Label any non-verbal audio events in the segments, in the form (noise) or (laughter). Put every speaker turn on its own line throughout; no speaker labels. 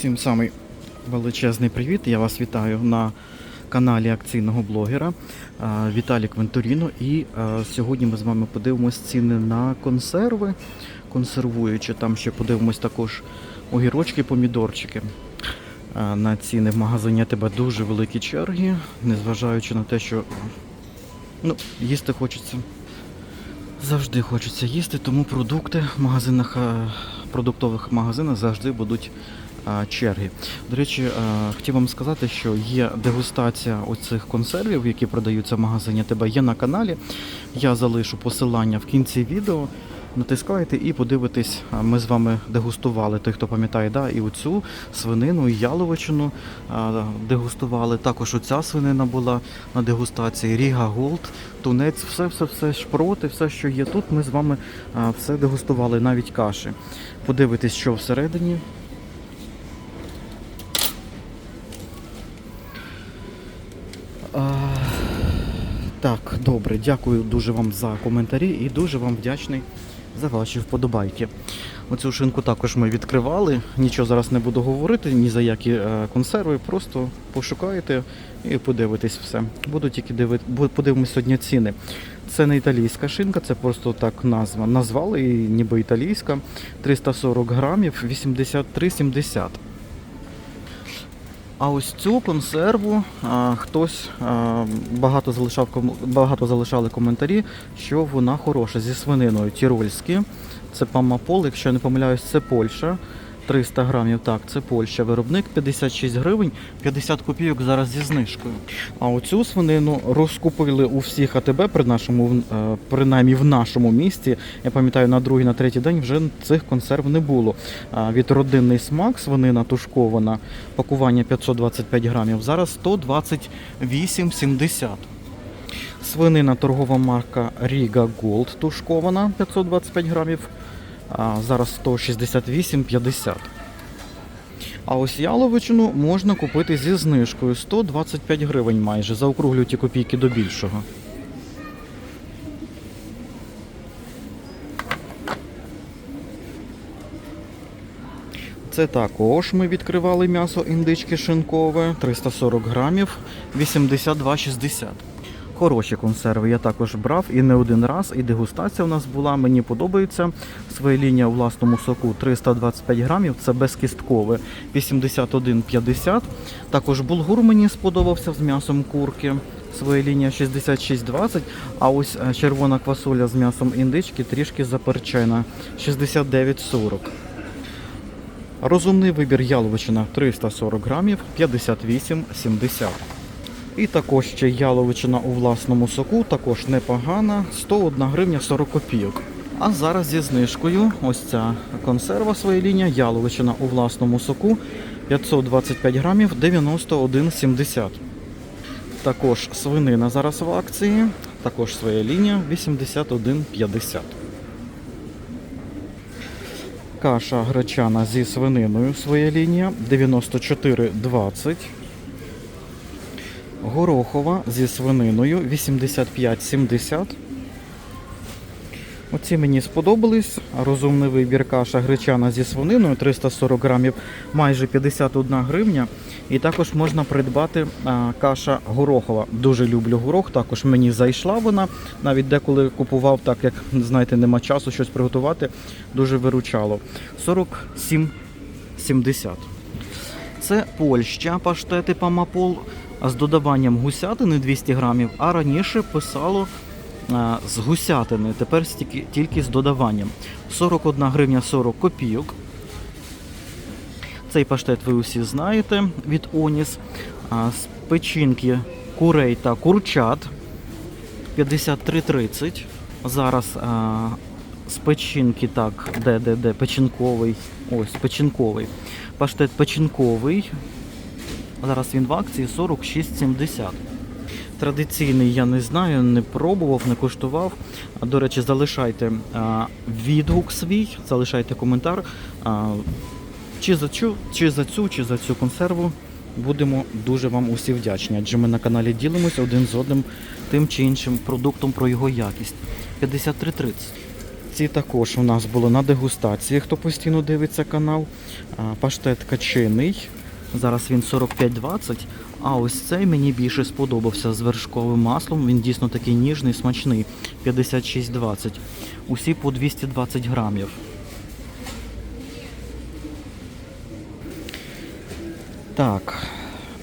Всім самий величезний привіт. Я вас вітаю на каналі акційного блогера а, Віталік Вентуріно. І сьогодні ми з вами подивимось ціни на консерви, консервуючи. Там ще подивимось також огірочки, помідорчики. На ціни в магазині тебе дуже великі черги, незважаючи на те, що ну, їсти хочеться. Завжди хочеться їсти, тому продукти в магазинах, е, продуктових магазинах завжди будуть е, черги. До речі, е, хотів вам сказати, що є дегустація оцих консервів, які продаються в магазині тебе є на каналі. Я залишу посилання в кінці відео. Натискайте і подивитесь, ми з вами дегустували, той, хто пам'ятає, да, і оцю свинину, і яловичину дегустували. Також оця свинина була на дегустації, Ріга Голд, тунець, все, все, все, шпроти, все, що є тут, ми з вами все дегустували, навіть каші. Подивитесь, що всередині. Добре, дякую дуже вам за коментарі і дуже вам вдячний за ваші вподобайки. Оцю шинку також ми відкривали. Нічого зараз не буду говорити, ні за які е, консерви. Просто пошукаєте і подивитесь все. Буду тільки дивити, подивимось сьогодні ціни. Це не італійська шинка, це просто так назва. Назвали її ніби італійська. 340 грамів, 83,70. А ось цю консерву а, хтось а, багато залишав багато залишали коментарі, що вона хороша зі свининою. Тірольські. Це Памапол, якщо я не помиляюсь, це Польща. 300 грамів, так, це Польща. Виробник 56 гривень, 50 копійок зараз зі знижкою. А оцю свинину розкупили у всіх АТБ при нашому, е, принаймні в нашому місті. Я пам'ятаю, на другий, на третій день вже цих консерв не було. Від родинний смак свинина тушкована, пакування 525 грамів, зараз 128,70. Свинина торгова марка Riga Gold тушкована 525 грамів, зараз 168,50. А ось яловичину можна купити зі знижкою 125 гривень майже. Заокруглю ті копійки до більшого. Це також ми відкривали м'ясо індички шинкове 340 грамів 82,60. Хороші консерви я також брав і не один раз, і дегустація у нас була. Мені подобається. Своя лінія у власному соку 325 грамів, це безкісткове 81,50. Також булгур мені сподобався з м'ясом курки. Своя лінія 66,20, а ось е, червона квасоля з м'ясом індички трішки заперчена 69,40. Розумний вибір яловичина 340 грамів 58,70. І також ще яловичина у власному соку, також непогана, 101 гривня 40 копійок. А зараз зі знижкою ось ця консерва своя лінія, яловичина у власному соку 525 грамів 91,70. Також свинина зараз в акції, також своя лінія 81,50. Каша гречана зі свининою своя лінія 94,20. Горохова зі свининою 85,70. Оці мені сподобались. Розумний вибір каша гречана зі свининою 340 грамів, майже 51 гривня. І також можна придбати а, каша горохова. Дуже люблю горох, також мені зайшла вона. Навіть деколи купував, так як знаєте, нема часу щось приготувати, дуже виручало. 47,70. Це Польща, паштети Памапол з додаванням гусятини 200 грамів, а раніше писало з гусятини, тепер тільки з додаванням. 41 гривня 40 копійок. Цей паштет ви усі знаєте від Оніс. З печінки курей та курчат 53,30. Зараз а, з печінки, так, де, де, де, печінковий. Ось, печінковий. Паштет печінковий. Зараз він в акції 46,70. Традиційний я не знаю, не пробував, не куштував. До речі, залишайте відгук свій, залишайте коментар. Чи за цю, чи за цю, чи за цю консерву. Будемо дуже вам усі вдячні, адже ми на каналі ділимося один з одним тим чи іншим продуктом про його якість. 53,30. Ці також у нас були на дегустації, хто постійно дивиться канал. Паштет качиний. Зараз він 45,20. А ось цей мені більше сподобався з вершковим маслом. Він дійсно такий ніжний, смачний. 56,20. Усі по 220 грамів. Так,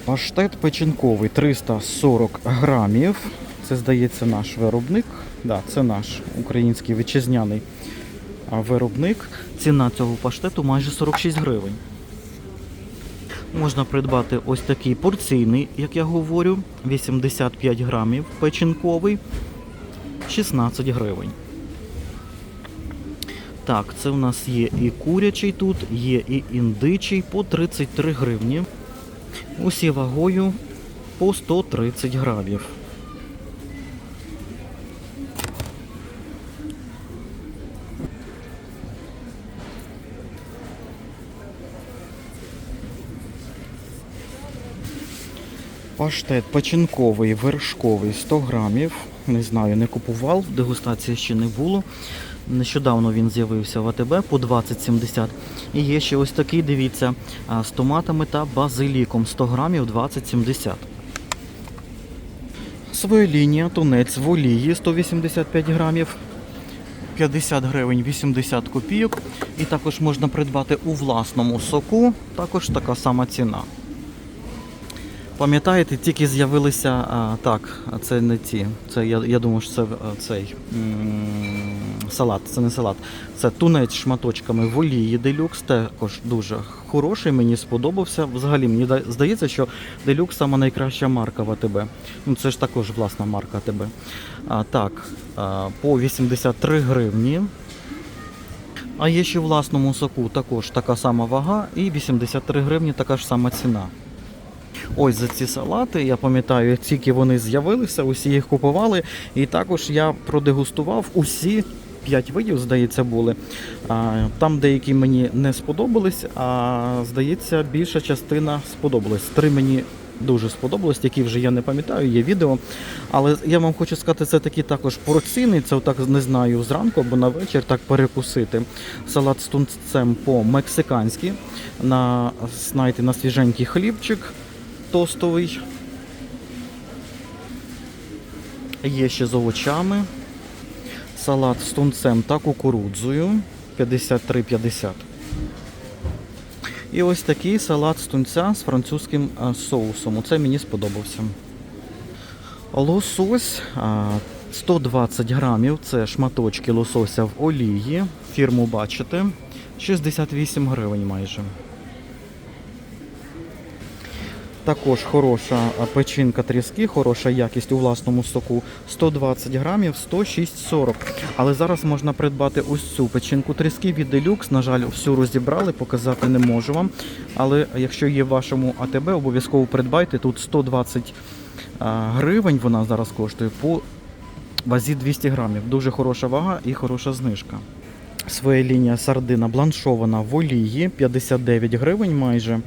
паштет печінковий 340 грамів. Це, здається, наш виробник. Да, це наш український вітчизняний виробник. Ціна цього паштету майже 46 гривень. Можна придбати ось такий порційний, як я говорю, 85 грамів печінковий, 16 гривень. Так, це у нас є і курячий тут, є і індичий по 33 гривні. Усі вагою по 130 грамів. Паштет печінковий, вершковий 100 грамів. Не знаю, не купував, дегустації ще не було. Нещодавно він з'явився в АТБ по 20,70. І є ще ось такий, дивіться, з томатами та базиліком 100 грамів 20,70. Своя лінія, тунець в олії 185 грамів. 50 гривень 80 копійок. І також можна придбати у власному соку. Також така сама ціна. Пам'ятаєте, тільки з'явилися а, так, це не ті. Це я, я думаю, що це цей салат. Це не салат. Це тунець шматочками в олії делюкс. Також дуже хороший. Мені сподобався. Взагалі мені да- здається, що делюкс сама найкраща марка в АТБ. Ну це ж також власна марка АТБ. А, так, а, по 83 гривні. А є ще власному соку також така сама вага і 83 гривні така ж сама ціна. Ось за ці салати, я пам'ятаю, як тільки вони з'явилися, усі їх купували. І також я продегустував усі п'ять видів, здається, були. Там деякі мені не сподобались, а здається, більша частина сподобалась. Три мені дуже сподобалось, які вже я не пам'ятаю, є відео. Але я вам хочу сказати, це такі також порційний, це отак не знаю зранку або на вечір так перекусити. Салат з тунцем по-мексиканськи, на, знаєте, на свіженький хлібчик тостовий. Є ще з овочами. Салат з тунцем та кукурудзою 53,50. І ось такий салат з тунця з французьким соусом. Оце мені сподобався. Лосось 120 грамів. Це шматочки лосося в олії. Фірму бачите. 68 гривень майже. Також хороша печінка тріски, хороша якість у власному соку 120 грамів, 106,40. Але зараз можна придбати ось цю печінку тріски від Deluxe. На жаль, всю розібрали, показати не можу вам. Але якщо є в вашому АТБ, обов'язково придбайте. Тут 120 гривень вона зараз коштує по вазі 200 грамів. Дуже хороша вага і хороша знижка. Своя лінія сардина бланшована в олії 59 гривень майже.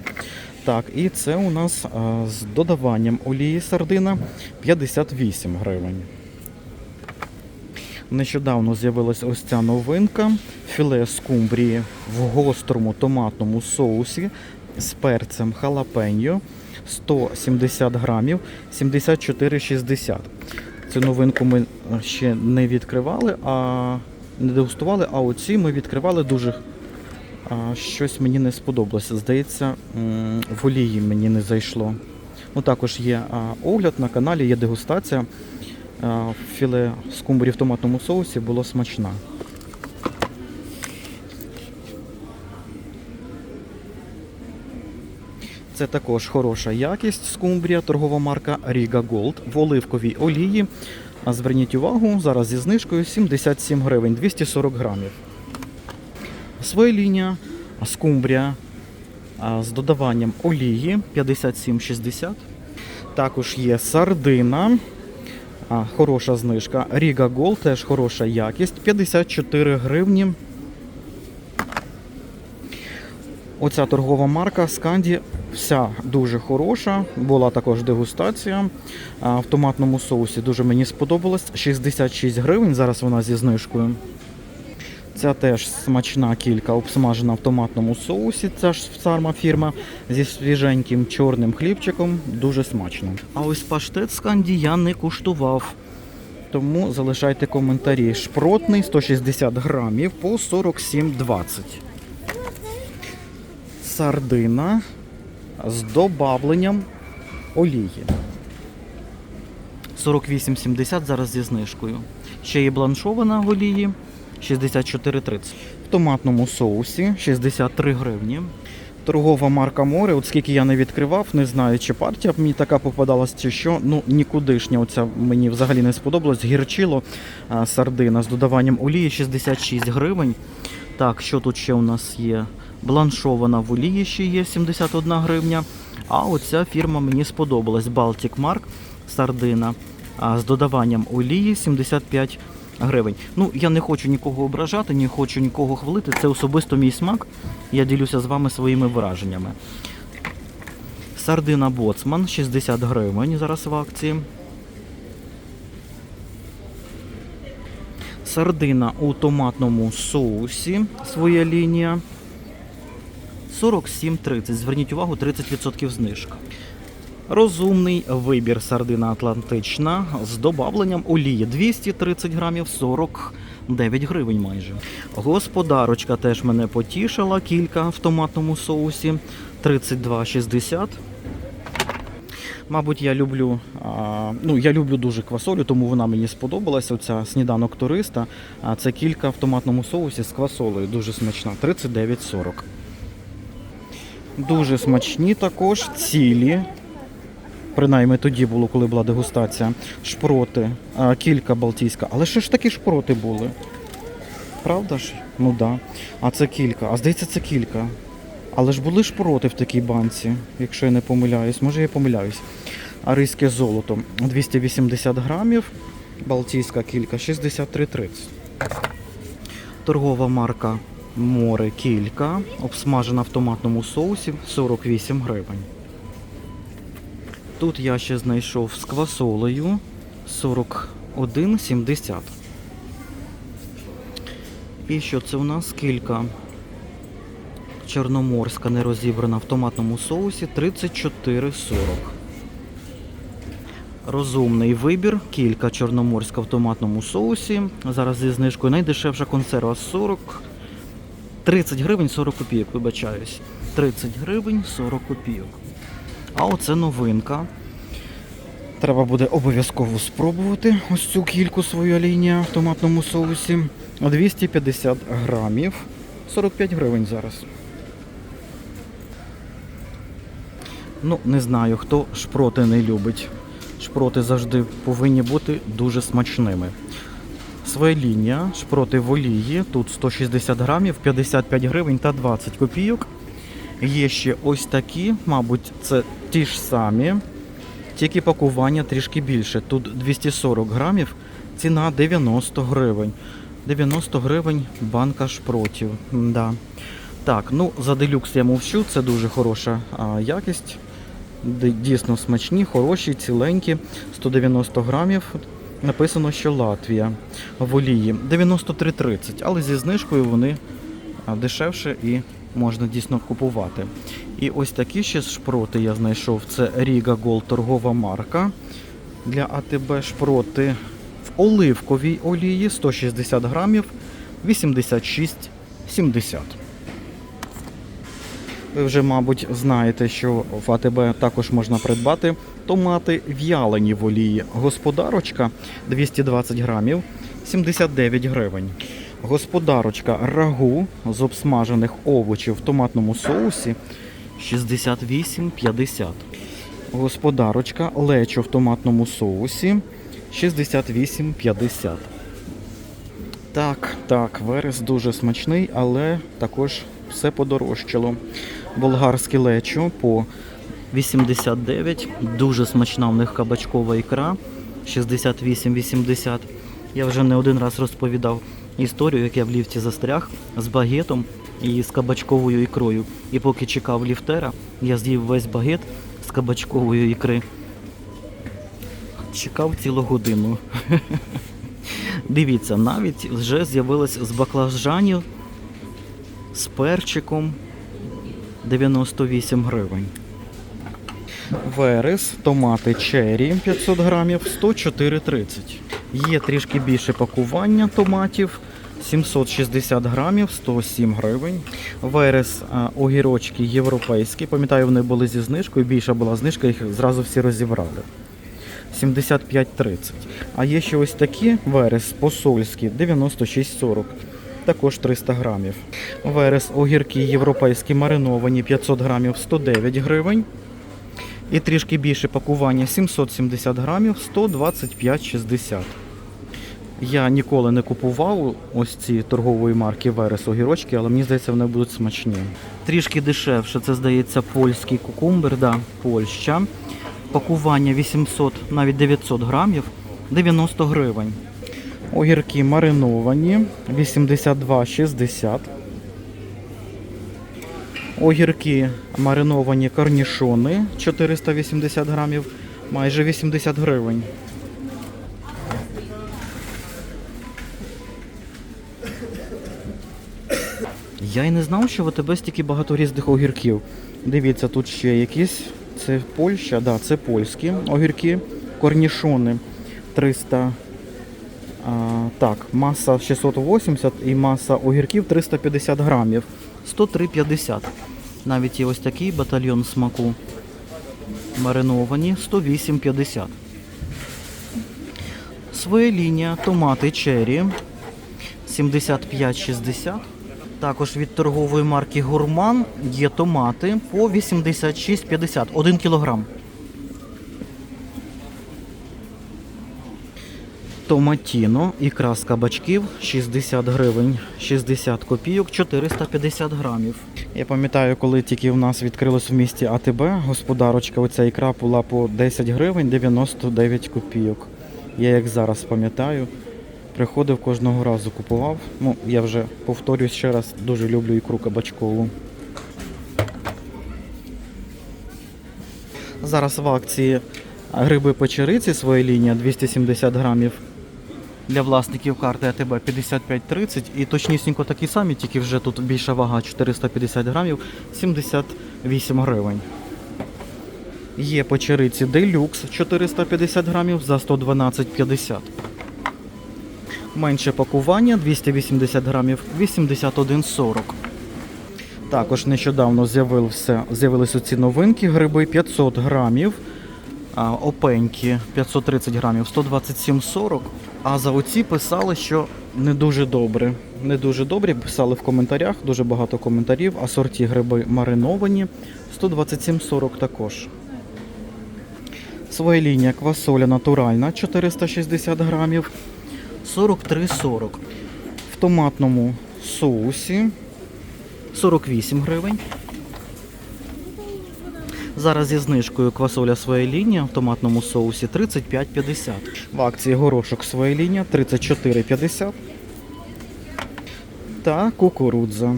Так, і це у нас а, з додаванням олії сардина 58 гривень. Нещодавно з'явилася ось ця новинка. Філе скумбрії в гострому томатному соусі з перцем халапеньо 170 грамів 74,60. Цю новинку ми е, ще не відкривали, а не дегустували, а оці ми відкривали дуже щось мені не сподобалося. Здається, в олії мені не зайшло. Ну, також є огляд на каналі, є дегустація. Філе скумбрії в томатному соусі було смачна. Це також хороша якість скумбрія, торгова марка Riga Gold в оливковій олії. Зверніть увагу, зараз зі знижкою 77 гривень, 240 грамів. Своя лінія скумбрія з додаванням олії 57,60. Також є сардина. Хороша знижка. Riga Gold теж хороша якість. 54 гривні. Оця торгова марка Сканді вся дуже хороша. Була також дегустація в томатному соусі. Дуже мені сподобалось. 66 гривень. Зараз вона зі знижкою. Ця теж смачна кілька, обсмажена в томатному соусі. Ця ж сама фірма зі свіженьким чорним хлібчиком. Дуже смачно. А ось паштет з канді я не куштував. Тому залишайте коментарі. Шпротний 160 грамів по 47,20. Сардина з добавленням олії. 48,70 зараз зі знижкою. Ще є бланшована в олії 64,30. В томатному соусі 63 гривні. Торгова марка море, от скільки я не відкривав, не знаю, чи партія мені така попадалась, чи що. Ну, нікудишня оця мені взагалі не сподобалось. Гірчило а, сардина з додаванням олії 66 гривень. Так, що тут ще у нас є? Бланшована в олії ще є 71 гривня. А оця фірма мені сподобалась. Baltic Mark сардина а, з додаванням олії 75 гривень. Ну, я не хочу нікого ображати, не хочу нікого хвалити. Це особисто мій смак. Я ділюся з вами своїми враженнями. Сардина Боцман 60 гривень зараз в акції. Сардина у томатному соусі. Своя лінія. 47,30. Зверніть увагу, 30% знижка. Розумний вибір сардина Атлантична з добавленням олії 230 грамів 49 гривень майже. Господарочка теж мене потішила кілька в томатному соусі 32,60. Мабуть, я люблю, а, ну я люблю дуже квасолю, тому вона мені сподобалася. Оця сніданок туриста. А це кілька в томатному соусі з квасолею. Дуже смачна. 39,40. Дуже смачні також цілі. Принаймні тоді було, коли була дегустація. Шпроти, кілька балтійська. Але що ж такі шпроти були? Правда ж? Ну да. А це кілька. А здається, це кілька. Але ж були шпроти в такій банці, якщо я не помиляюсь. Може я помиляюсь. Арийське золото 280 грамів. Балтійська кілька 63,30. Торгова марка Море кілька. Обсмажена в томатному соусі 48 гривень. Тут я ще знайшов з квасолею 41,70. І що це у нас? Кілька. Чорноморська не розібрана в томатному соусі 34,40. Розумний вибір. Кілька чорноморська в томатному соусі. Зараз зі знижкою найдешевша консерва 40. 30 гривень 40 копійок, вибачаюсь. 30 гривень 40 копійок. А оце новинка. Треба буде обов'язково спробувати ось цю кільку свою лінію в томатному соусі. 250 грамів. 45 гривень зараз. Ну, не знаю, хто шпроти не любить. Шпроти завжди повинні бути дуже смачними. Своя лінія, шпроти в олії, тут 160 грамів, 55 гривень та 20 копійок. Є ще ось такі, мабуть, це ті ж самі, тільки пакування трішки більше. Тут 240 грамів, ціна 90 гривень. 90 гривень банка шпротів. Да. Так, ну за делюкс я мовчу, це дуже хороша а, якість. Дійсно смачні, хороші, ціленькі. 190 грамів. Написано, що Латвія в олії 93,30, але зі знижкою вони дешевше і можна дійсно купувати. І ось такі ще шпроти я знайшов. Це Riga Gold торгова марка для АТБ шпроти в оливковій олії 160 грамів 86,70. Ви вже, мабуть, знаєте, що в АТБ також можна придбати томати в'ялені в олії. Господарочка 220 грамів 79 гривень. Господарочка рагу з обсмажених овочів в томатному соусі 68,50. Господарочка лечо в томатному соусі 68,50. Так, так, верес дуже смачний, але також все подорожчало. Болгарське лечо по 89. Дуже смачна в них кабачкова ікра 68-80. Я вже не один раз розповідав історію, як я в ліфті застряг з багетом і з кабачковою ікрою. І поки чекав ліфтера, я з'їв весь багет з кабачкової ікри. Чекав цілу годину. (laughs) Дивіться, навіть вже з'явилось з баклажанів з перчиком 98 гривень. Верес, томати черрі 500 грамів 104,30. Є трішки більше пакування томатів 760 грамів 107 гривень. Верес огірочки європейські. Пам'ятаю, вони були зі знижкою. Більша була знижка, їх зразу всі розібрали. 75,30. А є ще ось такі верес посольські 96,40. Також 300 грамів. Верес огірки європейські мариновані 500 грамів 109 гривень. І трішки більше пакування 770 грамів 125,60. Я ніколи не купував ось ці торгової марки Верес огірочки, але мені здається, вони будуть смачні. Трішки дешевше, це здається польський кукумбер, да, Польща. Пакування 800, навіть 900 грамів, 90 гривень. Огірки мариновані 82,60. Огірки мариновані корнішони 480 грамів, майже 80 гривень. Я й не знав, що в АТБ стільки багато різних огірків. Дивіться, тут ще якісь. Це Польща, да, це польські огірки, корнішони 300. А, так, маса 680 і маса огірків 350 грамів. 103,50. Навіть є ось такий батальйон смаку. Мариновані 108,50. Своя лінія, томати черрі 75,60. Також від торгової марки Гурман є томати по 86,50. 1 кілограм. Томатіно, ікра з кабачків 60 гривень, 60 копійок, 450 грамів. Я пам'ятаю, коли тільки в нас відкрилось в місті АТБ, господарочка, оця ікра була по 10 гривень 99 копійок. Я як зараз пам'ятаю, приходив кожного разу купував. Ну, я вже повторюсь ще раз, дуже люблю ікру кабачкову. Зараз в акції гриби печериці своя лінія 270 грамів. Для власників карти АТБ 55,30 і точнісінько такі самі, тільки вже тут більша вага 450 грамів 78 гривень. Є печериці Делюкс 450 грамів за 112,50. Менше пакування 280 грамів 81,40. Також нещодавно з'явилися ці новинки гриби 500 грамів. А, опеньки 530 грамів 127,40. А за оці писали, що не дуже добре. Не дуже добре. Писали в коментарях, дуже багато коментарів. Асорті гриби мариновані 127,40 також. Своя лінія квасоля натуральна 460 грамів 43,40. В томатному соусі 48 гривень. Зараз зі знижкою квасоля своя лінія в томатному соусі 35,50. В акції горошок своя лінія 34,50. Та кукурудза.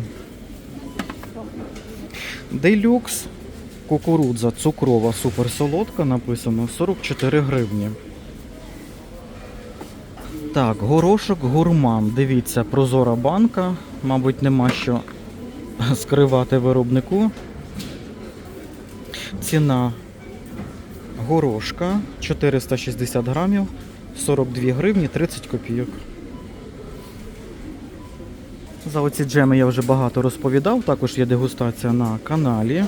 Делюкс. Кукурудза цукрова суперсолодка написано 44 гривні. Так, горошок гурман. Дивіться, прозора банка. Мабуть, нема що скривати виробнику. Ціна горошка 460 грамів, 42 гривні 30 копійок. За оці джеми я вже багато розповідав, також є дегустація на каналі.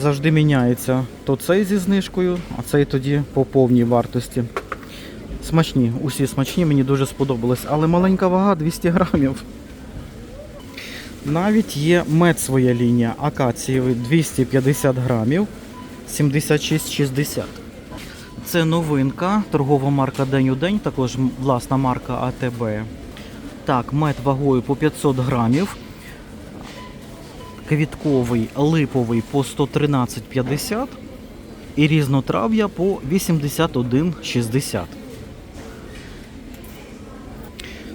Завжди міняється то цей зі знижкою, а цей тоді по повній вартості. Смачні, усі смачні, мені дуже сподобалось, але маленька вага 200 грамів. Навіть є мед своя лінія акацієвий 250 грамів 76,60. Це новинка, торгова марка День у день, також власна марка АТБ. Так, мед вагою по 500 грамів. Квітковий липовий по 113,50 і різнотрав'я по 81,60.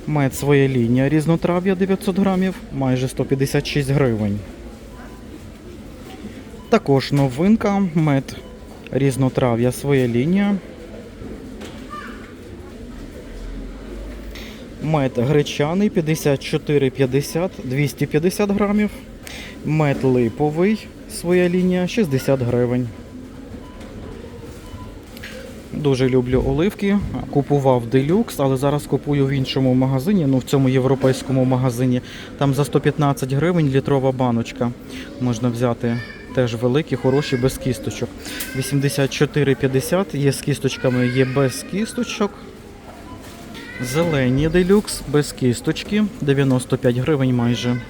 Мед своя лінія різнотрав'я 900 грамів, майже 156 гривень. Також новинка мед різнотрав'я своя лінія. Мед гречаний 54,50, 250 грамів. Мед липовий, своя лінія 60 гривень. Дуже люблю оливки. Купував делюкс, але зараз купую в іншому магазині, ну в цьому європейському магазині. Там за 115 гривень літрова баночка. Можна взяти теж великі, хороші, без кісточок. 84,50 є з кісточками, є без кісточок. Зелені делюкс без кісточки, 95 гривень майже.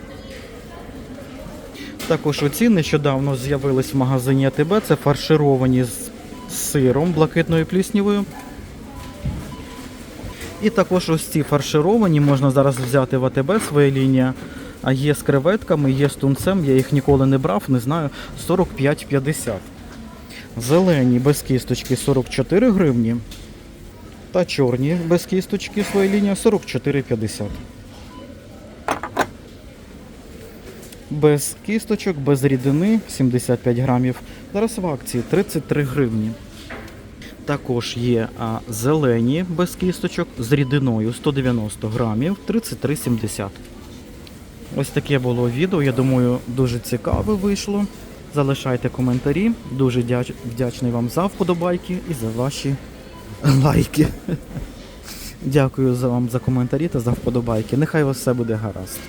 Також оці нещодавно з'явились в магазині АТБ. Це фаршировані з сиром блакитною пліснявою. І також ось ці фаршировані можна зараз взяти в АТБ своя лінія. А є з креветками, є з тунцем, я їх ніколи не брав, не знаю, 45,50. Зелені без кісточки 44 гривні. Та чорні без кісточки своя лінія 44,50. Без кісточок, без рідини 75 грамів. Зараз в акції 33 гривні. Також є зелені без кісточок з рідиною 190 грамів 33,70. Ось таке було відео. Я думаю, дуже цікаве вийшло. Залишайте коментарі. Дуже вдячний вам за вподобайки і за ваші лайки. (laughs) Дякую за вам за коментарі та за вподобайки. Нехай у вас все буде гаразд.